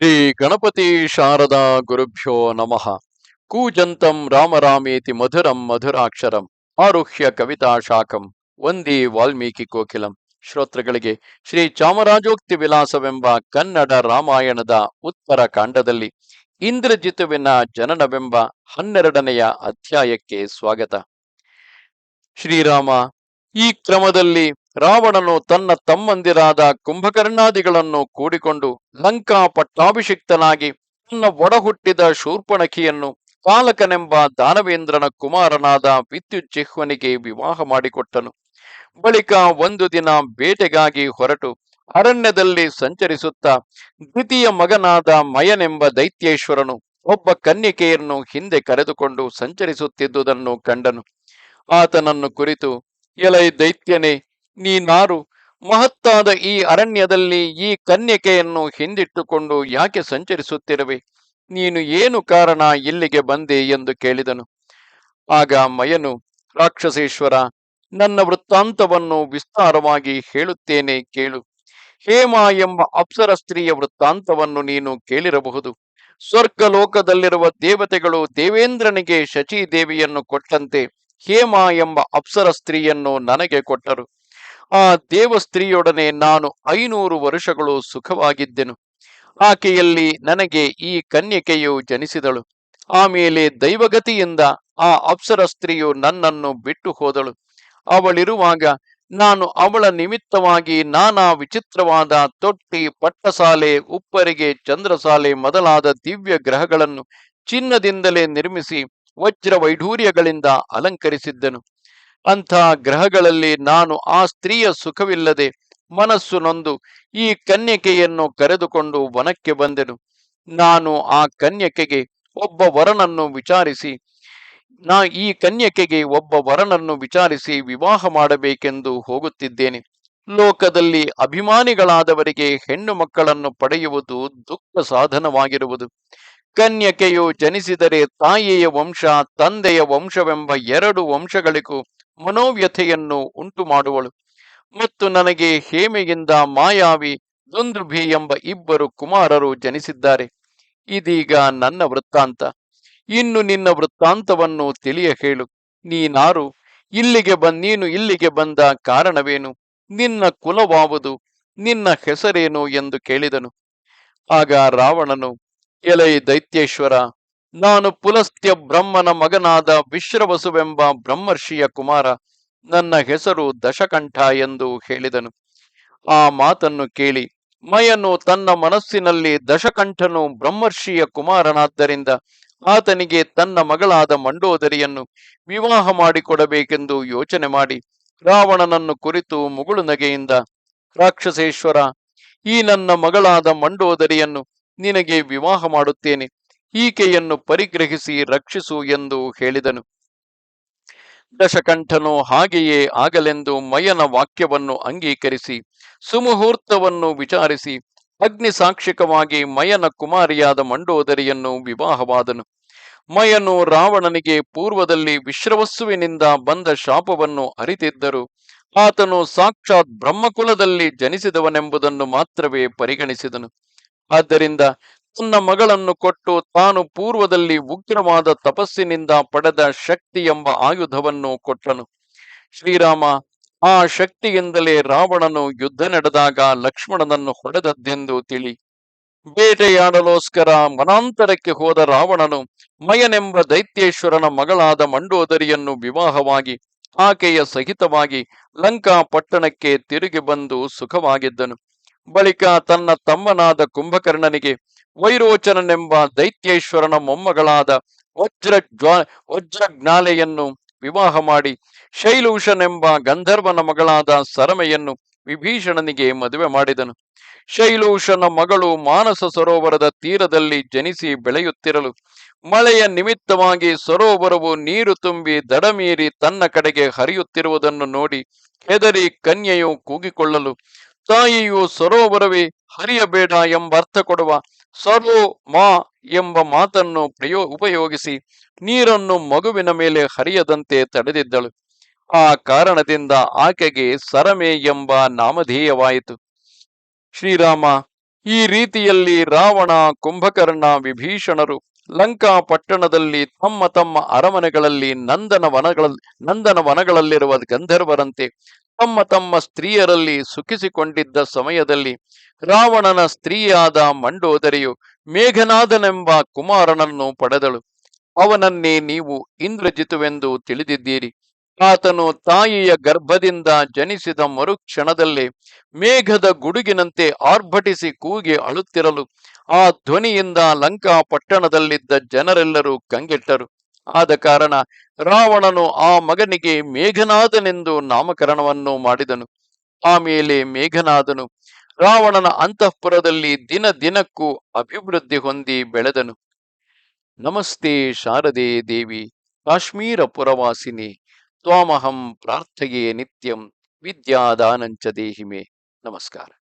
ಶ್ರೀ ಗಣಪತಿ ಶಾರದಾ ಗುರುಭ್ಯೋ ನಮಃ. ಕೂಜಂತಂ ರಾಮರಾಮೇತಿ ಮಧುರಂ ಮಧುರಾಕ್ಷರಂ. ಆರುಹ್ಯ ಕವಿತಾ ಶಾಖಂ. ವಂದಿ ವಾಲ್ಮೀಕಿ ಕೋಕಿಲಂ. ಶ್ರೋತೃಗಳಿಗೆ ಶ್ರೀ ಚಾಮರಾಜೋಕ್ತಿ ವಿಲಾಸವೆಂಬ ಕನ್ನಡ ರಾಮಾಯಣದ ಉತ್ತರ ಕಾಂಡದಲ್ಲಿ ಇಂದ್ರಜಿತುವಿನ ಜನನವೆಂಬ ಹನ್ನೆರಡನೆಯ ಅಧ್ಯಾಯಕ್ಕೆ ಸ್ವಾಗತ. ಶ್ರೀರಾಮ, ಈ ಕ್ರಮದಲ್ಲಿ ರಾವಣನು ತನ್ನ ತಮ್ಮಂದಿರಾದ ಕುಂಭಕರ್ಣಾದಿಗಳನ್ನು ಕೂಡಿಕೊಂಡು ಲಂಕಾ ಪಟ್ಟಾಭಿಷಿಕ್ತನಾಗಿ ತನ್ನ ಒಡಹುಟ್ಟಿದ ಶೂರ್ಪಣಖಿಯನ್ನು ಪಾಲಕನೆಂಬ ದಾನವೇಂದ್ರನ ಕುಮಾರನಾದ ವಿದ್ಯುಜ್ಜಿಹ್ವನಿಗೆ ವಿವಾಹ ಮಾಡಿಕೊಟ್ಟನು. ಬಳಿಕ ಒಂದು ದಿನ ಬೇಟೆಗಾಗಿ ಹೊರಟು ಅರಣ್ಯದಲ್ಲಿ ಸಂಚರಿಸುತ್ತಾ ದ್ವಿತೀಯ ಮಗನಾದ ಮಯನೆಂಬ ದೈತ್ಯೇಶ್ವರನು ಒಬ್ಬ ಕನ್ಯಕೆಯನ್ನು ಹಿಂದೆ ಕರೆದುಕೊಂಡು ಸಂಚರಿಸುತ್ತಿದ್ದುದನ್ನು ಕಂಡನು. ಆತನನ್ನು ಕುರಿತು, ಎಲೈ ದೈತ್ಯನೇ ನೀನಾರು ಮಹತ್ತಾದ ಈ ಅರಣ್ಯದಲ್ಲಿ ಈ ಕನ್ಯಕೆಯನ್ನು ಹಿಂದಿಟ್ಟುಕೊಂಡು ಯಾಕೆ ಸಂಚರಿಸುತ್ತಿರುವೆ? ನೀನು ಏನು ಕಾರಣ ಇಲ್ಲಿಗೆ ಬಂದೆ ಎಂದು ಕೇಳಿದನು. ಆಗ ಮಯನು, ರಾಕ್ಷಸೇಶ್ವರ, ನನ್ನ ವೃತ್ತಾಂತವನ್ನು ವಿಸ್ತಾರವಾಗಿ ಹೇಳುತ್ತೇನೆ ಕೇಳು. ಹೇಮ ಎಂಬ ಅಪ್ಸರ ಸ್ತ್ರೀಯ ವೃತ್ತಾಂತವನ್ನು ನೀನು ಕೇಳಿರಬಹುದು. ಸ್ವರ್ಗ ಲೋಕದಲ್ಲಿರುವ ದೇವತೆಗಳು ದೇವೇಂದ್ರನಿಗೆ ಶಚಿ ದೇವಿಯನ್ನು ಕೊಟ್ಟಂತೆ ಹೇಮ ಎಂಬ ಅಪ್ಸರ ಸ್ತ್ರೀಯನ್ನು ನನಗೆ ಕೊಟ್ಟರು. ಆ ದೇವಸ್ತ್ರೀಯೊಡನೆ ನಾನು ಐನೂರು ವರ್ಷಗಳು ಸುಖವಾಗಿದ್ದೆನು. ಆಕೆಯಲ್ಲಿ ನನಗೆ ಈ ಕನ್ಯಕೆಯು ಜನಿಸಿದಳು. ಆಮೇಲೆ ದೈವಗತಿಯಿಂದ ಆ ಅಪ್ಸರ ಸ್ತ್ರೀಯು ನನ್ನನ್ನು ಬಿಟ್ಟು ಹೋದಳು. ಅವಳಿರುವಾಗ ನಾನು ಅವಳ ನಿಮಿತ್ತವಾಗಿ ನಾನಾ ವಿಚಿತ್ರವಾದ ತೊಟ್ಟಿ, ಪಟ್ಟಸಾಲೆ, ಉಪ್ಪರಿಗೆ ಚಂದ್ರಸಾಲೆ ಮೊದಲಾದ ದಿವ್ಯ ಗ್ರಹಗಳನ್ನು ಚಿನ್ನದಿಂದಲೇ ನಿರ್ಮಿಸಿ ವಜ್ರ ವೈಢೂರ್ಯಗಳಿಂದ ಅಲಂಕರಿಸಿದ್ದನು. ಅಂಥ ಗ್ರಹಗಳಲ್ಲಿ ನಾನು ಆ ಸ್ತ್ರೀಯ ಸುಖವಿಲ್ಲದೆ ಮನಸ್ಸು ನೊಂದು ಈ ಕನ್ಯಕೆಯನ್ನು ಕರೆದುಕೊಂಡು ವನಕ್ಕೆ ಬಂದೆನು. ನಾನು ಆ ಕನ್ಯಕೆಗೆ ಒಬ್ಬ ವರನನ್ನು ವಿಚಾರಿಸಿ, ನಾ ಈ ಕನ್ಯಕೆಗೆ ಒಬ್ಬ ವರನನ್ನು ವಿಚಾರಿಸಿ ವಿವಾಹ ಮಾಡಬೇಕೆಂದು ಹೋಗುತ್ತಿದ್ದೇನೆ. ಲೋಕದಲ್ಲಿ ಅಭಿಮಾನಿಗಳಾದವರಿಗೆ ಹೆಣ್ಣು ಮಕ್ಕಳನ್ನು ಪಡೆಯುವುದು ದುಃಖ ಸಾಧನವಾಗಿರುವುದು. ಕನ್ಯಕೆಯು ಜನಿಸಿದರೆ ತಾಯಿಯ ವಂಶ, ತಂದೆಯ ವಂಶವೆಂಬ ಎರಡು ವಂಶಗಳಿಗೂ ಮನೋವ್ಯಥೆಯನ್ನು ಉಂಟು ಮಾಡುವಳು ಮತ್ತು ನನಗೆ ಹೇಮೆಯಿಂದ ಮಾಯಾವಿ ದುಂದುಭಿ ಎಂಬ ಇಬ್ಬರು ಕುಮಾರರು ಜನಿಸಿದ್ದಾರೆ. ಇದೀಗ ನನ್ನ ವೃತ್ತಾಂತ. ಇನ್ನು ನಿನ್ನ ವೃತ್ತಾಂತವನ್ನು ತಿಳಿಯ ಹೇಳು. ನೀನಾರು, ಇಲ್ಲಿಗೆ ಬಂದ ನೀನು ಇಲ್ಲಿಗೆ ಬಂದ ಕಾರಣವೇನು? ನಿನ್ನ ಕುಲವಾವುದು ನಿನ್ನ ಹೆಸರೇನು ಎಂದು ಕೇಳಿದನು. ಆಗ ರಾವಣನು, ಎಲೈ ದೈತ್ಯೇಶ್ವರ ನಾನು ಪುಲಸ್ತ್ಯ ಬ್ರಹ್ಮನ ಮಗನಾದ ವಿಶ್ರವಸುವೆಂಬ ಬ್ರಹ್ಮರ್ಷಿಯ ಕುಮಾರ, ನನ್ನ ಹೆಸರು ದಶಕಂಠ ಎಂದು ಹೇಳಿದನು. ಆ ಮಾತನ್ನು ಕೇಳಿ ಮಯನು ತನ್ನ ಮನಸ್ಸಿನಲ್ಲಿ ದಶಕಂಠನು ಬ್ರಹ್ಮರ್ಷಿಯ ಕುಮಾರನಾದ್ದರಿಂದ ಆತನಿಗೆ ತನ್ನ ಮಗಳಾದ ಮಂಡೋದರಿಯನ್ನು ವಿವಾಹ ಮಾಡಿಕೊಡಬೇಕೆಂದು ಯೋಚನೆ ಮಾಡಿ, ರಾವಣನನ್ನು ಕುರಿತು ಮುಗುಳು ನಗೆಯಿಂದ, ರಾಕ್ಷಸೇಶ್ವರ, ಈ ನನ್ನ ಮಗಳಾದ ಮಂಡೋದರಿಯನ್ನು ನಿನಗೆ ವಿವಾಹ ಮಾಡುತ್ತೇನೆ. ಈಕೆಯನ್ನು ಪರಿಗ್ರಹಿಸಿ ರಕ್ಷಿಸು ಎಂದು ಹೇಳಿದನು. ದಶಕಂಠನು ಹಾಗೆಯೇ ಆಗಲೆಂದು ಮಯನ ವಾಕ್ಯವನ್ನು ಅಂಗೀಕರಿಸಿ, ಸುಮುಹೂರ್ತವನ್ನು ವಿಚಾರಿಸಿ ಅಗ್ನಿ ಸಾಕ್ಷಿಕವಾಗಿ ಮಯನ ಕುಮಾರಿಯಾದ ಮಂಡೋದರಿಯನ್ನು ವಿವಾಹವಾದನು. ಮಯನು ರಾವಣನಿಗೆ ಪೂರ್ವದಲ್ಲಿ ವಿಶ್ರವಸ್ಸುವಿನಿಂದ ಬಂದ ಶಾಪವನ್ನು ಅರಿತಿದ್ದರು. ಆತನು ಸಾಕ್ಷಾತ್ ಬ್ರಹ್ಮಕುಲದಲ್ಲಿ ಜನಿಸಿದವನೆಂಬುದನ್ನು ಮಾತ್ರವೇ ಪರಿಗಣಿಸಿದನು. ಆದ್ದರಿಂದ ತನ್ನ ಮಗಳನ್ನು ಕೊಟ್ಟು ತಾನು ಪೂರ್ವದಲ್ಲಿ ಉಗ್ರವಾದ ತಪಸ್ಸಿನಿಂದ ಪಡೆದ ಶಕ್ತಿ ಎಂಬ ಆಯುಧವನ್ನು ಕೊಟ್ಟನು. ಶ್ರೀರಾಮ, ಆ ಶಕ್ತಿಯಿಂದಲೇ ರಾವಣನು ಯುದ್ಧ ನಡೆದಾಗ ಲಕ್ಷ್ಮಣನನ್ನು ಹೊಡೆದದ್ದೆಂದು ತಿಳಿ. ಬೇಟೆಯಾಡಲೋಸ್ಕರ ಮನಾಂತರಕ್ಕೆ ಹೋದ ರಾವಣನು ಮಯನೆಂಬ ದೈತ್ಯೇಶ್ವರನ ಮಗಳಾದ ಮಂಡೋದರಿಯನ್ನು ವಿವಾಹವಾಗಿ, ಆಕೆಯ ಸಹಿತವಾಗಿ ಲಂಕಾ ಪಟ್ಟಣಕ್ಕೆ ತಿರುಗಿ ಬಂದು ಸುಖವಾಗಿದ್ದನು. ಬಳಿಕ ತನ್ನ ತಮ್ಮನಾದ ಕುಂಭಕರ್ಣನಿಗೆ ವೈರೋಚನನೆಂಬ ದೈತ್ಯೇಶ್ವರನ ಮೊಮ್ಮಗಳಾದ ವಜ್ರ ವಜ್ರಜ್ಞಾಲೆಯನ್ನು ವಿವಾಹ ಮಾಡಿ ಶೈಲೂಷನೆಂಬ ಗಂಧರ್ವನ ಮಗಳಾದ ಸರಮೆಯನ್ನು ವಿಭೀಷಣನಿಗೆ ಮದುವೆ ಮಾಡಿದನು. ಶೈಲೂಷನ ಮಗಳು ಮಾನಸ ಸರೋವರದ ತೀರದಲ್ಲಿ ಜನಿಸಿ ಬೆಳೆಯುತ್ತಿರಲು ಮಳೆಯ ನಿಮಿತ್ತವಾಗಿ ಸರೋವರವು ನೀರು ತುಂಬಿ ದಡಮೀರಿ ತನ್ನ ಕಡೆಗೆ ಹರಿಯುತ್ತಿರುವುದನ್ನು ನೋಡಿ ಹೆದರಿ ಕನ್ಯೆಯು ಕೂಗಿಕೊಳ್ಳಲು, ತಾಯಿಯು ಸರೋವರವೇ ಹರಿಯಬೇಡ ಎಂಬ ಅರ್ಥ ಕೊಡುವ ಸರ್ವೋ ಮಾ ಎಂಬ ಮಾತನ್ನು ಪ್ರಯೋ, ಉಪಯೋಗಿಸಿ ನೀರನ್ನು ಮಗುವಿನ ಮೇಲೆ ಹರಿಯದಂತೆ ತಡೆದಿದ್ದಳು. ಆ ಕಾರಣದಿಂದ ಆಕೆಗೆ ಸರಮೆ ಎಂಬ ನಾಮಧೇಯವಾಯಿತು. ಶ್ರೀರಾಮ, ಈ ರೀತಿಯಲ್ಲಿ ರಾವಣ, ಕುಂಭಕರ್ಣ, ವಿಭೀಷಣರು ಲಂಕಾ ಪಟ್ಟಣದಲ್ಲಿ ತಮ್ಮ ತಮ್ಮ ಅರಮನೆಗಳಲ್ಲಿ ನಂದನ ವನಗಳಲ್ಲಿ ನಂದನ ವನಗಳಲ್ಲಿರುವ ಗಂಧರ್ವರಂತೆ ತಮ್ಮ ತಮ್ಮ ಸ್ತ್ರೀಯರಲ್ಲಿ ಸುಖಿಸಿಕೊಂಡಿದ್ದ ಸಮಯದಲ್ಲಿ ರಾವಣನ ಸ್ತ್ರೀಯಾದ ಮಂಡೋದರಿಯು ಮೇಘನಾದನೆಂಬ ಕುಮಾರನನ್ನು ಪಡೆದಳು. ಅವನನ್ನೇ ನೀವು ಇಂದ್ರಜಿತುವೆಂದು ತಿಳಿದಿದ್ದೀರಿ. ಆತನು ತಾಯಿಯ ಗರ್ಭದಿಂದ ಜನಿಸಿದ ಮರುಕ್ಷಣದಲ್ಲೇ ಮೇಘದ ಗುಡುಗಿನಂತೆ ಆರ್ಭಟಿಸಿ ಕೂಗಿ ಅಳುತ್ತಿರಲು ಆ ಧ್ವನಿಯಿಂದ ಲಂಕಾ ಪಟ್ಟಣದಲ್ಲಿದ್ದ ಜನರೆಲ್ಲರೂ ಕಂಗೆಟ್ಟರು. ಆದ ಕಾರಣ ರಾವಣನು ಆ ಮಗನಿಗೆ ಮೇಘನಾದನೆಂದು ನಾಮಕರಣವನ್ನು ಮಾಡಿದನು. ಆಮೇಲೆ ಮೇಘನಾದನು ರಾವಣನ ಅಂತಃಪುರದಲ್ಲಿ ದಿನ ದಿನಕ್ಕೂ ಅಭಿವೃದ್ಧಿ ಹೊಂದಿ ಬೆಳೆದನು. ನಮಸ್ತೆ ಶಾರದೆ ದೇವಿ, ಕಾಶ್ಮೀರ ಪುರವಾಸಿನಿ, ತ್ವಾಮಹಂ ಪ್ರಾರ್ಥಯೇ ನಿತ್ಯಂ, ವಿದ್ಯಾದಾನಂಚ ದೇಹಿಮೆ. ನಮಸ್ಕಾರ.